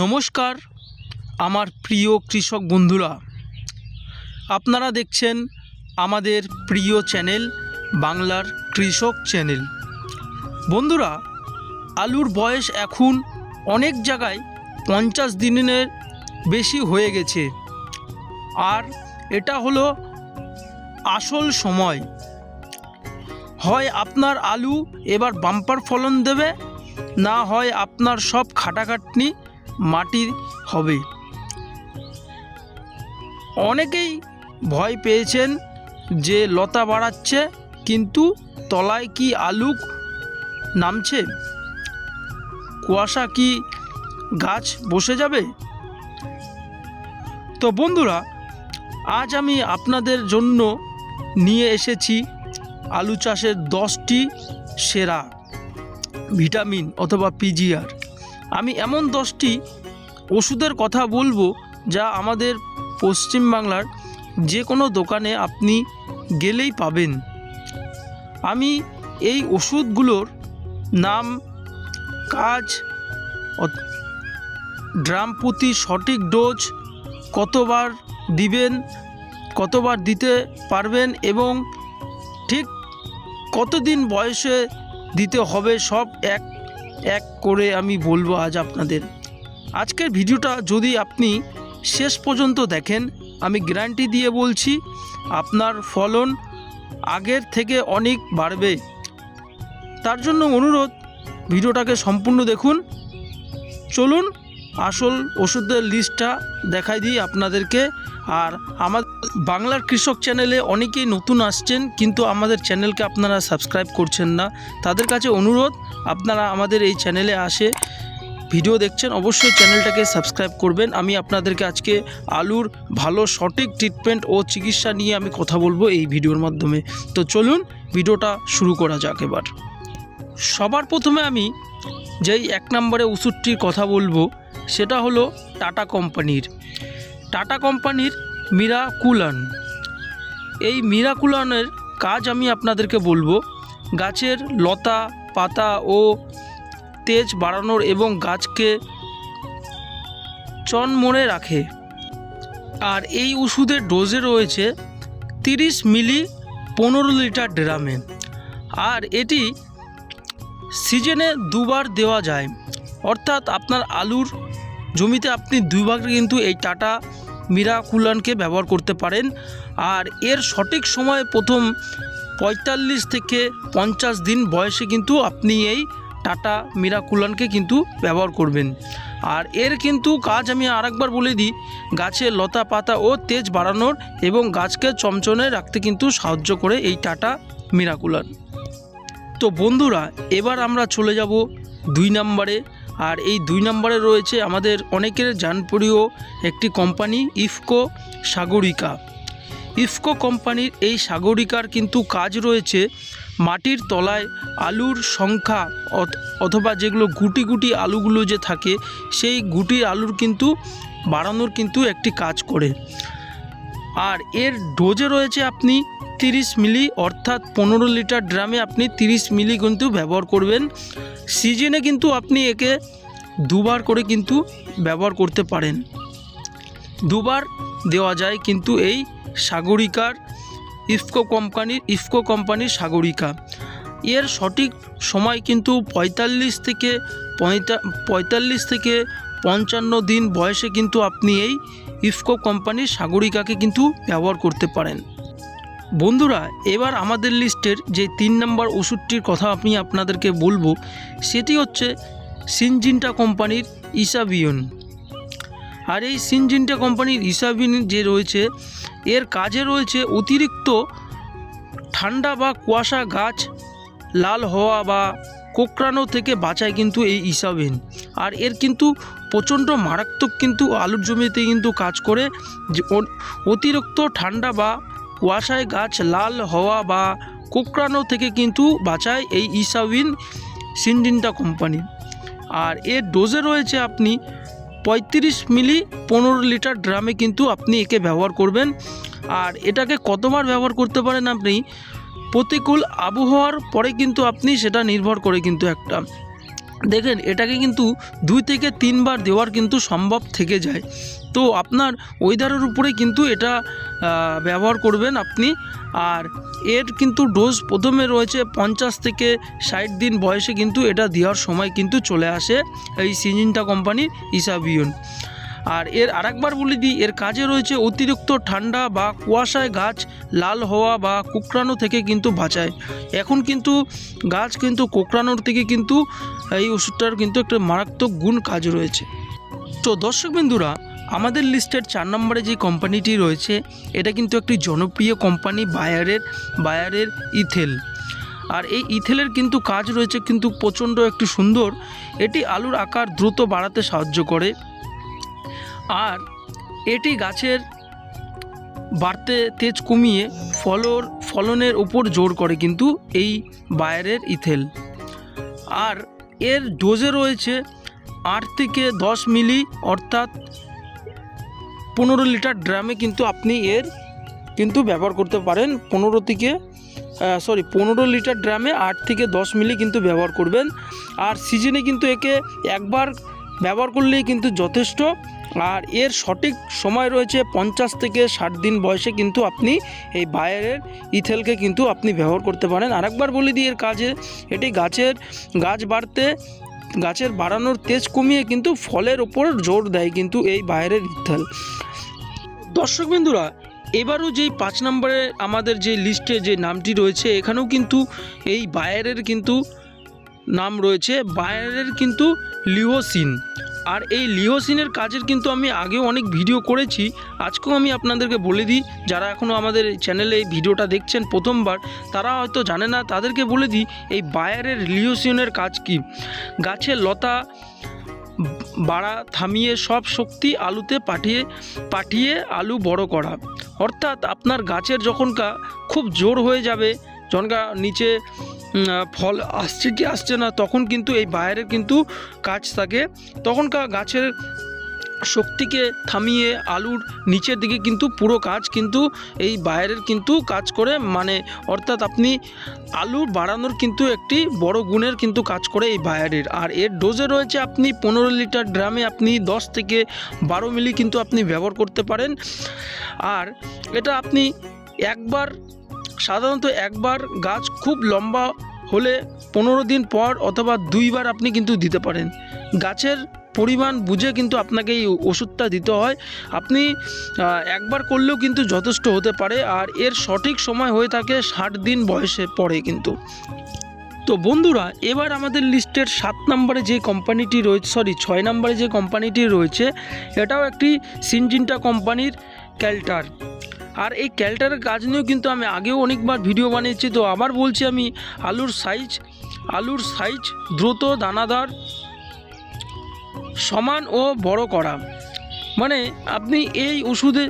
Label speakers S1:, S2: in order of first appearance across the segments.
S1: নমস্কার, আমার প্রিয় কৃষক বন্ধুরা। আপনারা দেখছেন আমাদের প্রিয় চ্যানেল, বাংলার কৃষক চ্যানেল। বন্ধুরা, আলুর বয়স এখন অনেক জায়গায় পঞ্চাশ দিনের বেশি হয়ে গেছে। আর এটা হলো আসল সময়। হয় আপনার আলু এবার বাম্পার ফলন দেবে, না হয় আপনার সব খাটাখাটনি মাটির হবে। অনেকেই ভয় পেয়েছেন যে লতা বাড়াচ্ছে, কিন্তু তলায় কি আলু নামছে? কুয়াশা কি গাছ বসে যাবে? তো বন্ধুরা, আজ আমি আপনাদের জন্য নিয়ে এসেছি আলু চাষের দশটি সেরা ভিটামিন অথবা পিজিআর আমি এমন দশটি ওষুধের কথা বলব যা আমাদের পশ্চিমবাংলার যে কোনো দোকানে আপনি গেলেই পাবেন। আমি এই ওষুধগুলোর নাম কাজ ড্রাম প্রতি সঠিক ডোজ কতবার দিবেন, কতবার দিতে পারবেন এবং ঠিক কতদিন বয়সে দিতে হবে সব এক এক করে আমি বলব আজ আপনাদের। আজকের ভিডিওটা যদি আপনি শেষ পর্যন্ত দেখেন, আমি গ্যারান্টি দিয়ে বলছি, আপনার ফলন আগের থেকে অনেক বাড়বে। তার জন্য অনুরোধ, ভিডিওটাকে সম্পূর্ণ দেখুন। চলুন, আসল ওষুধের লিস্টটা দেখাই দিই আপনাদেরকে। আর আমার বাংলার কৃষক চ্যানেলে অনেকেই নতুন আসছেন, কিন্তু আমাদের চ্যানেলকে আপনারা সাবস্ক্রাইব করছেন না। তাদের কাছে অনুরোধ, আপনারা আমাদের এই চ্যানেলে আসে ভিডিও দেখছেন, অবশ্যই চ্যানেলটাকে সাবস্ক্রাইব করবেন। আমি আপনাদেরকে আজকে আলুর ভালো সঠিক ট্রিটমেন্ট ও চিকিৎসা নিয়ে আমি কথা বলব এই ভিডিওর মাধ্যমে। তো চলুন, ভিডিওটা শুরু করা যাক এবার। সবার প্রথমে আমি যেই এক নম্বরে ওষুধটির কথা বলব, সেটা হলো টাটা কোম্পানির। টাটা কোম্পানির মিরাকুলান। এই মিরাকুলানের কাজ আমি আপনাদেরকে বলব। গাছের লতা, পাতা ও তেজ বাড়ানোর এবং গাছকে চনমনে রাখে। আর এই ওষুধের ডোজে রয়েছে তিরিশ মিলি পনেরো লিটার ড্রামে। আর এটি সিজনে দুবার দেওয়া যায়। অর্থাৎ আপনার আলুর জমিতে আপনি দুইবার কিন্তু এই টাটা মিরাকুলানকে ব্যবহার করতে পারেন। আর এর সঠিক সময় প্রথম পঁয়তাল্লিশ থেকে পঞ্চাশ দিন বয়সে কিন্তু আপনি এই টাটা মিরাকুলানকে কিন্তু ব্যবহার করবেন। আর এর কিন্তু কাজ আমি আরেকবার বলে দিই গাছের লতা পাতা ও তেজ বাড়ানোর এবং গাছকে চমচনে রাখতে কিন্তু সাহায্য করে এই টাটা মিরাকুলান। তো বন্ধুরা, এবার আমরা চলে যাব দুই নম্বরে। আর এই দুই নম্বরে রয়েছে আমাদের অনেকের জানপ্রিয় একটি কোম্পানি, ইফকো সাগরিকা। ইফকো কোম্পানির এই সাগরিকার কিন্তু কাজ রয়েছে মাটির তলায় আলুর সংখ্যা অথ- অথবা যেগুলো গুটি গুটি আলুগুলো যে থাকে, সেই গুটি আলুর কিন্তু বাড়ানোর কিন্তু একটি কাজ করে। আর এর ডোজে রয়েছে আপনি তিরিশ মিলি অর্থাৎ পনেরো লিটার ড্রামে আপনি তিরিশ মিলি কিন্তু ব্যবহার করবেন। সিজনে কিন্তু আপনি একে দুবার করে কিন্তু ব্যবহার করতে পারেন। দুবার দেওয়া যায় কিন্তু এই সাগরিকার ইফকো কোম্পানির ইফকো কোম্পানির সাগরিকা। এর সঠিক সময় কিন্তু পঁয়তাল্লিশ থেকে পঁয়তা- পঁয়তাল্লিশ থেকে পঞ্চান্ন দিন বয়সে কিন্তু আপনি এই ইফকো কোম্পানির সাগরিকাকে কিন্তু ব্যবহার করতে পারেন। বন্ধুরা, এবার আমাদের লিস্টের যে তিন নম্বর ওষুধটির কথা আমি আপনাদেরকে বলব, সেটি হচ্ছে সিনজিনটা কোম্পানির ইসাবিয়ন। আর এই সিনজিনটা কোম্পানির ইসাবিন যে রয়েছে, এর কাজে রয়েছে অতিরিক্ত ঠান্ডা বা কুয়াশা গাছ, লাল হওয়া বা কোকড়ানো থেকে বাঁচায় কিন্তু এই ইসাবিন আর এর কিন্তু প্রচণ্ড মারাত্মক কিন্তু আলুর জমিতে কিন্তু কাজ করে অতিরিক্ত ঠান্ডা বা কুয়াশায় গাছ লাল হওয়া বা কোকড়ানো থেকে কিন্তু বাঁচায় এই ইসাউইন সিনজিনটা কোম্পানি। আর এর ডোজে রয়েছে আপনি পঁয়ত্রিশ মিলি পনেরো লিটার ড্রামে কিন্তু আপনি একে ব্যবহার করবেন। আর এটাকে কতবার ব্যবহার করতে পারেন আপনি? প্রতিকূল আবহাওয়ার পরে কিন্তু আপনি সেটা নির্ভর করে কিন্তু একটা। দেখেন, এটাকে কিন্তু দুই থেকে তিনবার দেওয়ার কিন্তু সম্ভব থেকে যায়। তো আপনার ওয়েদারের উপরে কিন্তু এটা ব্যবহার করবেন আপনি। আর এর কিন্তু ডোজ প্রথমে রয়েছে পঞ্চাশ থেকে ষাট দিন বয়সে কিন্তু এটা দেওয়ার সময় কিন্তু চলে আসে এই সিজিনটা কোম্পানির ইসাবিয়ন। আর এর আরেকবার বলে দিই, এর কাজে রয়েছে অতিরিক্ত ঠান্ডা বা কুয়াশায় গাছ লাল হওয়া বা কুকরানো থেকে কিন্তু বাঁচায়। এখন কিন্তু গাছ কিন্তু কোকড়ানোর থেকে কিন্তু এই ওষুধটার কিন্তু একটা মারাত্মক গুণ কাজ রয়েছে। তো দর্শক বিন্দুরা, আমাদের লিস্টের চার নম্বরে যে কোম্পানিটি রয়েছে, এটা কিন্তু একটি জনপ্রিয় কোম্পানি বায়ারের বায়ারের ইথেল। আর এই ইথেলের কিন্তু কাজ রয়েছে কিন্তু প্রচণ্ড একটি সুন্দর। এটি আলুর আকার দ্রুত বাড়াতে সাহায্য করে। আর এটি গাছের বাড়তে তেজ কমিয়ে ফলর, ফলনের উপর জোর করে কিন্তু এই বায়ারের ইথেল। আর এর ডোজে রয়েছে আট থেকে দশ মিলি, অর্থাৎ পনেরো লিটার ড্রামে কিন্তু আপনি এর কিন্তু ব্যবহার করতে পারেন। পনেরো থেকে সরি পনেরো লিটার ড্রামে আট থেকে দশ মিলি কিন্তু ব্যবহার করবেন। আর সিজনে কিন্তু একে একবার ব্যবহার করলেই কিন্তু যথেষ্ট। আর এর সঠিক সময় রয়েছে পঞ্চাশ থেকে ষাট দিন বয়সে কিন্তু আপনি এই বায়ারের ইথেলকে কিন্তু আপনি ব্যবহার করতে পারেন। আরেকবার বলে দিই এর কাজে, এটি গাছের, গাছ বাড়তে, গাছের বাড়ানোর তেজ কমিয়ে কিন্তু ফলের ওপর জোর দেয় কিন্তু এই বাইরের ইথেল। দর্শক বিন্দুরা, এবারও যেই পাঁচ নম্বরে আমাদের যে লিস্টে যে নামটি রয়েছে, এখানেও কিন্তু এই বায়ারের কিন্তু নাম রয়েছে, বায়ারের কিন্তু লিওসিন। আর এই লিওসিনের কাজের কিন্তু আমি আগেও অনেক ভিডিও করেছি, আজকেও আমি আপনাদেরকে বলে দিই, যারা এখনও আমাদের চ্যানেলে এই ভিডিওটা দেখছেন প্রথমবার, তারা হয়তো জানে না, তাদেরকে বলে দিই, এই বায়ারের লিওসিনের কাজ কি? গাছের লতা, বাড়া থামিয়ে সব শক্তি আলুতে পাঠিয়ে পাঠিয়ে আলু বড় করা। অর্থাৎ আপনার গাছের যখনকা খুব জোর হয়ে যাবে যখনকা নিচে ফল আসছে কি আসছে না, তখন কিন্তু এই বাইরের কিন্তু কাজ থাকে। তখনকার গাছের শক্তিকে থামিয়ে আলুর নিচের দিকে কিন্তু পুরো কাজ কিন্তু এই বাইরের কিন্তু কাজ করে। মানে অর্থাৎ আপনি আলু বাড়ানোর কিন্তু একটি বড় গুণের কিন্তু কাজ করে এই বায়ারের। আর এর ডোজে রয়েছে আপনি পনেরো লিটার ড্রামে আপনি দশ থেকে বারো মিলি কিন্তু আপনি ব্যবহার করতে পারেন। আর এটা আপনি একবার সাধারণত একবার গাছ খুব লম্বা হলে পনেরো দিন পর অথবা দুইবার আপনি কিন্তু দিতে পারেন। গাছের পরিমাণ বুঝে কিন্তু আপনাকে এই ওষুধটা দিতে হয়। আপনি একবার করলেও কিন্তু যথেষ্ট হতে পারে আর এর সঠিক সময় হয়ে থাকে ষাট দিন বয়সে পরে কিন্তু। তো বন্ধুরা, এবার আমাদের লিস্টের সাত নম্বরে যে কোম্পানিটি রয়েছে সরি ছয় নম্বরে যে কোম্পানিটি রয়েছে, এটাও একটি সিনজিনটা কোম্পানির ক্যাল্টার। আর এই ক্যাল্টারের কাজ নিয়েও কিন্তু আমি আগেও অনেকবার ভিডিও বানিয়েছি, তো আবার বলছি আমি আলুর সাইজ আলুর সাইজ দ্রুত, দানাদার, সমান ও বড় করা। মানে আপনি এই ওষুধে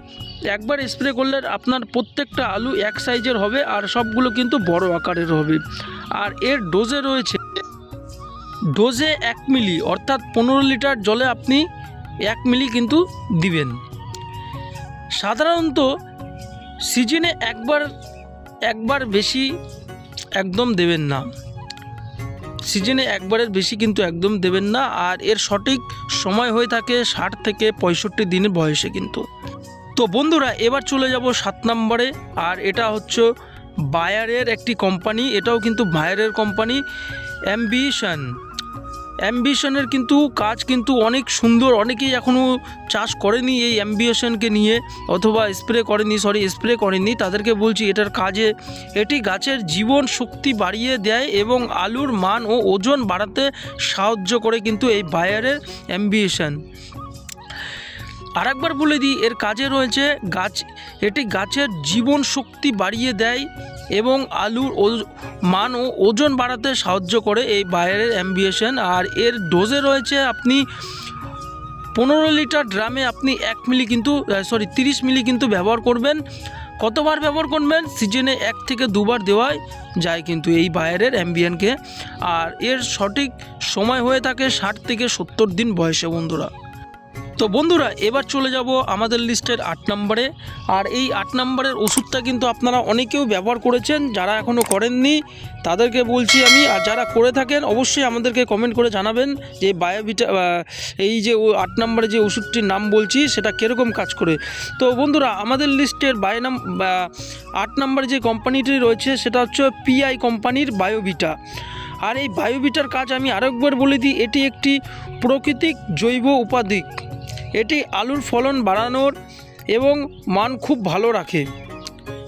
S1: একবার স্প্রে করলে আপনার প্রত্যেকটা আলু এক সাইজের হবে আর সবগুলো কিন্তু বড় আকারের হবে। আর এর ডোজে রয়েছে ডোজে এক মিলি, অর্থাৎ পনেরো লিটার জলে আপনি এক মিলি কিন্তু দিবেন। সাধারণত সিজনে একবার একবার বেশি একদম দেবেন না। সিজনে একবারের বেশি কিন্তু একদম দেবেন না, আর এর সঠিক সময় হয়ে থাকে ষাট থেকে পঁয়ষট্টি দিনের বয়সে কিন্তু। তো বন্ধুরা, এবার চলে যাব সাত নম্বরে, আর এটা হচ্ছে বায়ারের একটি কোম্পানি, এটাও কিন্তু বায়ারের কোম্পানি, অ্যাম্বিশন। অ্যাম্বিশনের কিন্তু কাজ কিন্তু অনেক সুন্দর। অনেকেই এখনও চাষ করেনি এই অ্যাম্বিশনকে নিয়ে, অথবা স্প্রে করেনি সরি স্প্রে করেনি। তাদেরকে বলছি, এটার কাজে, এটি গাছের জীবন শক্তি বাড়িয়ে দেয় এবং আলুর মান ও ওজন বাড়াতে সাহায্য করে কিন্তু এই বায়ারের অ্যাম্বিশন। আরেকবার বলে দিই, এর কাজে রয়েছে গাছ, এটি গাছের জীবন শক্তি বাড়িয়ে দেয় এবং আলুর মান ও ওজন বাড়াতে সাহায্য করে এই বায়ারের অ্যাম্বিয়েশন। আর এর ডোজে রয়েছে আপনি পনেরো লিটার ড্রামে আপনি এক মিলি কিন্তু সরি তিরিশ মিলি কিন্তু ব্যবহার করবেন। কতবার ব্যবহার করবেন? সিজনে এক থেকে দুবার দেওয়াই যায় কিন্তু এই বায়ারের অ্যাম্বিয়ানকে আর এর সঠিক সময় হয়ে থাকে ষাট থেকে সত্তর দিন বয়সে বন্ধুরা। তো বন্ধুরা, এবার চলে যাব আমাদের লিস্টের আট নম্বরে। আর এই আট নম্বরের ওষুধটা কিন্তু আপনারা অনেকেও ব্যবহার করেছেন, যারা এখনও করেননি, তাদেরকে বলছি আমি। আর যারা করে থাকেন, অবশ্যই আমাদেরকে কমেন্ট করে জানাবেন যে বায়োভিটা এই যে আট নম্বরে যে ওষুধটির নাম বলছি, সেটা কীরকম কাজ করে। তো বন্ধুরা, আমাদের লিস্টের বায়ো নাম আট নম্বরে যে কোম্পানিটি রয়েছে, সেটা হচ্ছে পিআই কোম্পানির বায়োভিটা আর এই বায়োভিটার কাজ আমি আরেকবার বলে দিই, এটি একটি প্রাকৃতিক জৈব উপাদিক এটি আলুর ফলন বাড়ানোর এবং মান খুব ভালো রাখে।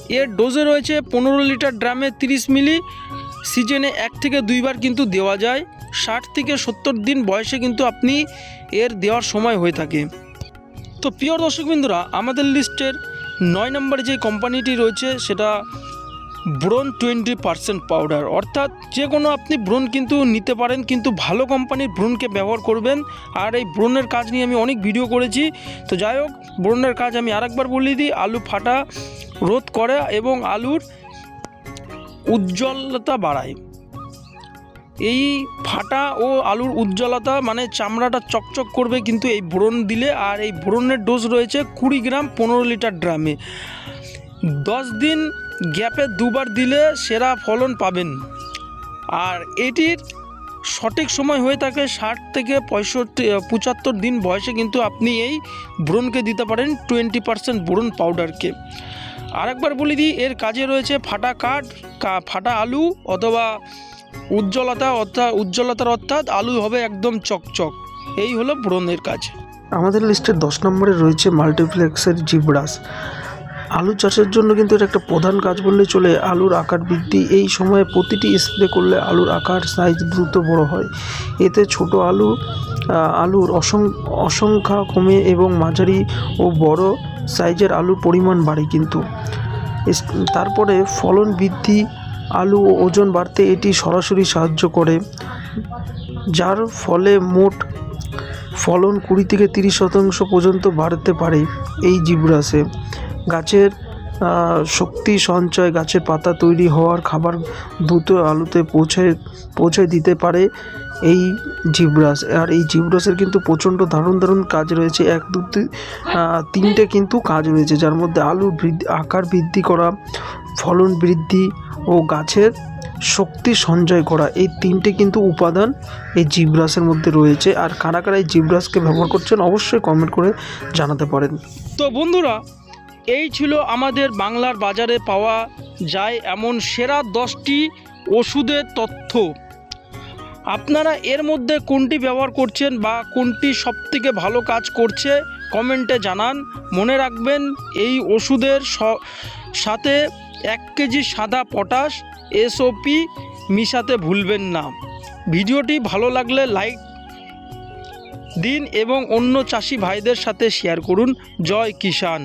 S1: এর ডোজে রয়েছে পনেরো লিটার ড্রামে তিরিশ মিলি, সিজনে এক থেকে দুইবার কিন্তু দেওয়া যায়। ষাট থেকে সত্তর দিন বয়সে কিন্তু আপনি এর দেওয়ার সময় হয়ে থাকে। তো প্রিয় দর্শকবৃন্দুরা, আমাদের লিস্টের নয় নম্বরে যে কোম্পানিটি রয়েছে, সেটা ব্রোন টোয়েন্টি পার্সেন্ট পাউডার। অর্থাৎ যে কোনো আপনি ব্রোন কিন্তু নিতে পারেন, কিন্তু ভালো কোম্পানির ব্রোনকে ব্যবহার করবেন। আর এই ব্রোনের কাজ নিয়ে আমি অনেক ভিডিও করেছি। তো যাই হোক ব্রোনের কাজ আমি আরেকবার বলে দিই। আলু ফাটা রোধ করে এবং আলুর উজ্জ্বলতা বাড়ায় এই ফাটা ও আলুর উজ্জ্বলতা মানে চামড়াটা চকচক করবে কিন্তু এই ব্রণ দিলে। আর এই ব্রণের ডোজ রয়েছে কুড়ি গ্রাম পনেরো লিটার ড্রামে। দশ দিন গ্যাপে দুবার দিলে সেরা ফলন পাবেন। আর এটির সঠিক সময় হয়ে থাকে ষাট থেকে পঁয়ষট্টি পঁচাত্তর দিন বয়সে কিন্তু আপনি এই ব্রণকে দিতে পারেন টোয়েন্টি পার্সেন্ট ব্রণ পাউডারকে। আরেকবার বলে দিই, এর কাজে রয়েছে ফাটা কাঠ, কা- ফাটা আলু অথবা উজ্জ্বলতা অর্থাৎ উজ্জ্বলতার অর্থাৎ আলু হবে একদম চকচক। এই হলো ব্রণের কাজ।
S2: আমাদের লিস্টের দশ নম্বরে রয়েছে মাল্টিপ্লেক্সের জিব্রাস আলু চাষের জন্য কিন্তু এটা একটা প্রধান কাজ বললে চলে। আলুর আকার বৃদ্ধি, এই সময়ে প্রতিটি স্প্রে করলে আলুর আকার সাইজ দ্রুত বড় হয়। এতে ছোট আলু আলুর অসং, অসংখ্যা কমে এবং মাঝারি ও বড় সাইজের আলুর পরিমাণ বাড়ে কিন্তু। তারপরে ফলন বৃদ্ধি, আলু ও ওজন বাড়তে এটি সরাসরি সাহায্য করে। যার ফলে মোট ফলন কুড়ি থেকে তিরিশ শতাংশ পর্যন্ত বাড়তে পারে এই জিব্রাসে গাছের শক্তি সঞ্চয়, গাছের পাতা তৈরি হওয়ার খাবার দ্রুত আলুতে পৌঁছে পৌঁছে দিতে পারে এই জিব্রাস আর এই জিব্রাসের কিন্তু প্রচণ্ড দারুণ দারুণ কাজ রয়েছে। এক, দু তিনটে কিন্তু কাজ রয়েছে, যার মধ্যে আলু বৃদ্ধি, আকার বৃদ্ধি করা, ফলন বৃদ্ধি ও গাছের শক্তি সঞ্চয় করা, এই তিনটে কিন্তু উপাদান এই জিব্রাসের মধ্যে রয়েছে। আর কারা কারা এই জিব্রাসকে ব্যবহার করছেন, অবশ্যই কমেন্ট করে জানাতে পারেন।
S1: তো বন্ধুরা এই ছিল আমাদের বাংলার বাজারে পাওয়া যায় এমন সেরা দশটি ওষুধের তথ্য। আপনারা এর মধ্যে কোনটি ব্যবহার করছেন বা কোনটি সবথেকে ভালো কাজ করছে, কমেন্টে জানান। মনে রাখবেন, এই ওষুধের সাথে এক কেজি সাদা পটাশ, এসওপি মিশাতে ভুলবেন না। ভিডিওটি ভালো লাগলে লাইক দিন এবং অন্য চাষি ভাইদের সাথে শেয়ার করুন। জয় কিষান